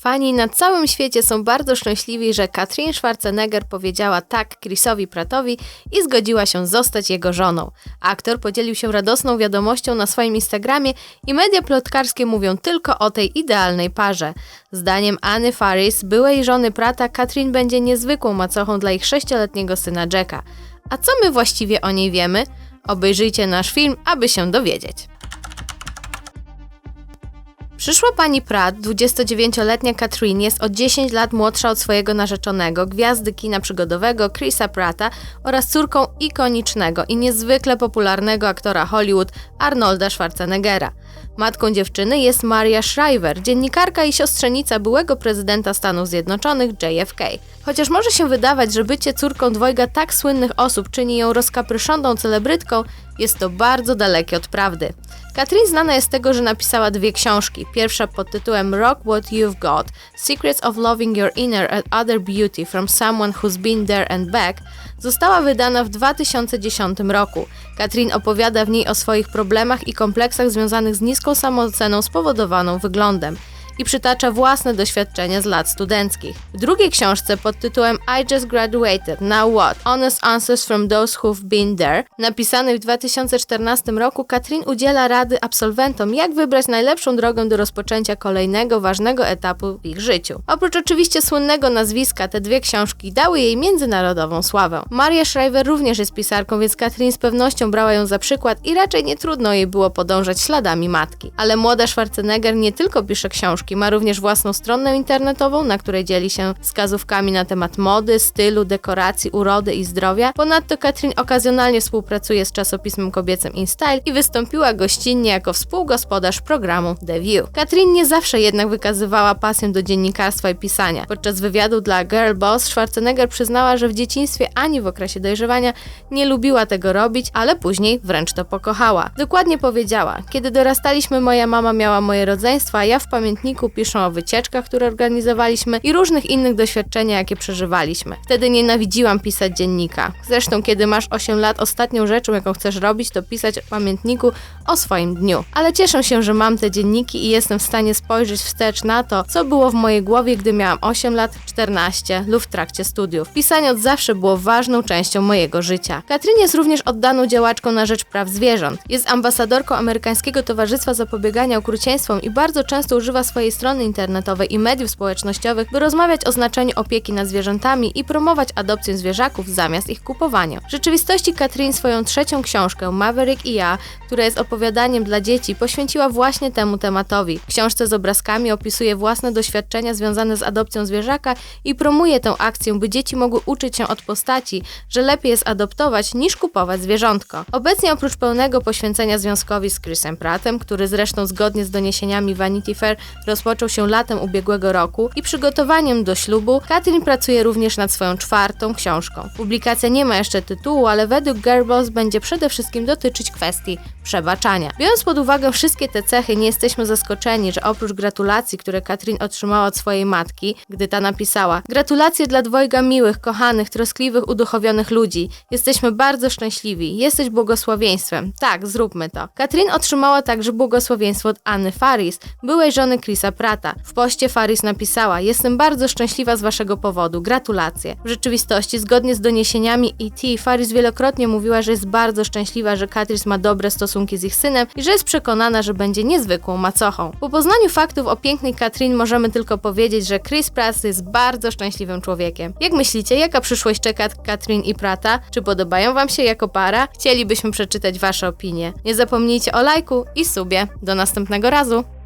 Fani na całym świecie są bardzo szczęśliwi, że Katrin Schwarzenegger powiedziała tak Chrisowi Prattowi i zgodziła się zostać jego żoną. Aktor podzielił się radosną wiadomością na swoim Instagramie i media plotkarskie mówią tylko o tej idealnej parze. Zdaniem Anny Faris, byłej żony Prata, Katrin będzie niezwykłą macochą dla ich sześcioletniego syna Jacka. A co my właściwie o niej wiemy? Obejrzyjcie nasz film, aby się dowiedzieć. Przyszła pani Pratt, 29-letnia Katrin, jest o 10 lat młodsza od swojego narzeczonego, gwiazdy kina przygodowego Chrisa Pratta oraz córką ikonicznego i niezwykle popularnego aktora Hollywood Arnolda Schwarzeneggera. Matką dziewczyny jest Maria Shriver, dziennikarka i siostrzenica byłego prezydenta Stanów Zjednoczonych JFK. Chociaż może się wydawać, że bycie córką dwojga tak słynnych osób czyni ją rozkapryszątą celebrytką, jest to bardzo dalekie od prawdy. Katrin znana jest z tego, że napisała dwie książki. Pierwsza pod tytułem Rock What You've Got Secrets of Loving Your Inner and Other Beauty from Someone Who's Been There and Back została wydana w 2010 roku. Katrin opowiada w niej o swoich problemach i kompleksach związanych z niską samooceną spowodowaną wyglądem i przytacza własne doświadczenia z lat studenckich. W drugiej książce pod tytułem I Just Graduated, Now What? Honest Answers from Those Who've Been There, napisanej w 2014 roku, Katrin udziela rady absolwentom, jak wybrać najlepszą drogę do rozpoczęcia kolejnego ważnego etapu w ich życiu. Oprócz oczywiście słynnego nazwiska, te dwie książki dały jej międzynarodową sławę. Maria Shriver również jest pisarką, więc Katrin z pewnością brała ją za przykład i raczej nie trudno jej było podążać śladami matki. Ale młoda Schwarzenegger nie tylko pisze książki, ma również własną stronę internetową, na której dzieli się wskazówkami na temat mody, stylu, dekoracji, urody i zdrowia. Ponadto Katrin okazjonalnie współpracuje z czasopismem kobiecym InStyle i wystąpiła gościnnie jako współgospodarz programu The View. Katrin nie zawsze jednak wykazywała pasję do dziennikarstwa i pisania. Podczas wywiadu dla Girl Boss Schwarzenegger przyznała, że w dzieciństwie ani w okresie dojrzewania nie lubiła tego robić, ale później wręcz to pokochała. Dokładnie powiedziała: Kiedy dorastaliśmy, moja mama miała moje rodzeństwo, a ja w pamiętniku piszą o wycieczkach, które organizowaliśmy i różnych innych doświadczeniach, jakie przeżywaliśmy. Wtedy nienawidziłam pisać dziennika. Zresztą, kiedy masz 8 lat, ostatnią rzeczą, jaką chcesz robić, to pisać w pamiętniku o swoim dniu. Ale cieszę się, że mam te dzienniki i jestem w stanie spojrzeć wstecz na to, co było w mojej głowie, gdy miałam 8 lat, 14 lub w trakcie studiów. Pisanie od zawsze było ważną częścią mojego życia. Katrin jest również oddaną działaczką na rzecz praw zwierząt. Jest ambasadorką Amerykańskiego Towarzystwa Zapobiegania Okrucieństwom i bardzo często używa swojej strony internetowej i mediów społecznościowych, by rozmawiać o znaczeniu opieki nad zwierzętami i promować adopcję zwierzaków zamiast ich kupowania. W rzeczywistości Katrin swoją trzecią książkę Maverick i ja, która jest opowiadaniem dla dzieci, poświęciła właśnie temu tematowi. W książce z obrazkami opisuje własne doświadczenia związane z adopcją zwierzaka i promuje tę akcję, by dzieci mogły uczyć się od postaci, że lepiej jest adoptować niż kupować zwierzątko. Obecnie oprócz pełnego poświęcenia związkowi z Chrisem Prattem, który zresztą zgodnie z doniesieniami Vanity Fair rozpoczął się latem ubiegłego roku i przygotowaniem do ślubu Katrin pracuje również nad swoją czwartą książką. Publikacja nie ma jeszcze tytułu, ale według Gerbos będzie przede wszystkim dotyczyć kwestii przebaczania. Biorąc pod uwagę wszystkie te cechy, nie jesteśmy zaskoczeni, że oprócz gratulacji, które Katrin otrzymała od swojej matki, gdy ta napisała Gratulacje dla dwojga miłych, kochanych, troskliwych, uduchowionych ludzi. Jesteśmy bardzo szczęśliwi. Jesteś błogosławieństwem. Tak, zróbmy to. Katrin otrzymała także błogosławieństwo od Anny Faris, byłej żony Chrisa Prata. W poście Faris napisała: Jestem bardzo szczęśliwa z waszego powodu. Gratulacje. W rzeczywistości, zgodnie z doniesieniami ET, Faris wielokrotnie mówiła, że jest bardzo szczęśliwa, że Katris ma dobre stosunki z ich synem i że jest przekonana, że będzie niezwykłą macochą. Po poznaniu faktów o pięknej Katrin możemy tylko powiedzieć, że Chris Pratt jest bardzo szczęśliwym człowiekiem. Jak myślicie, jaka przyszłość czeka Katrin i Prata? Czy podobają wam się jako para? Chcielibyśmy przeczytać wasze opinie. Nie zapomnijcie o lajku i subie. Do następnego razu!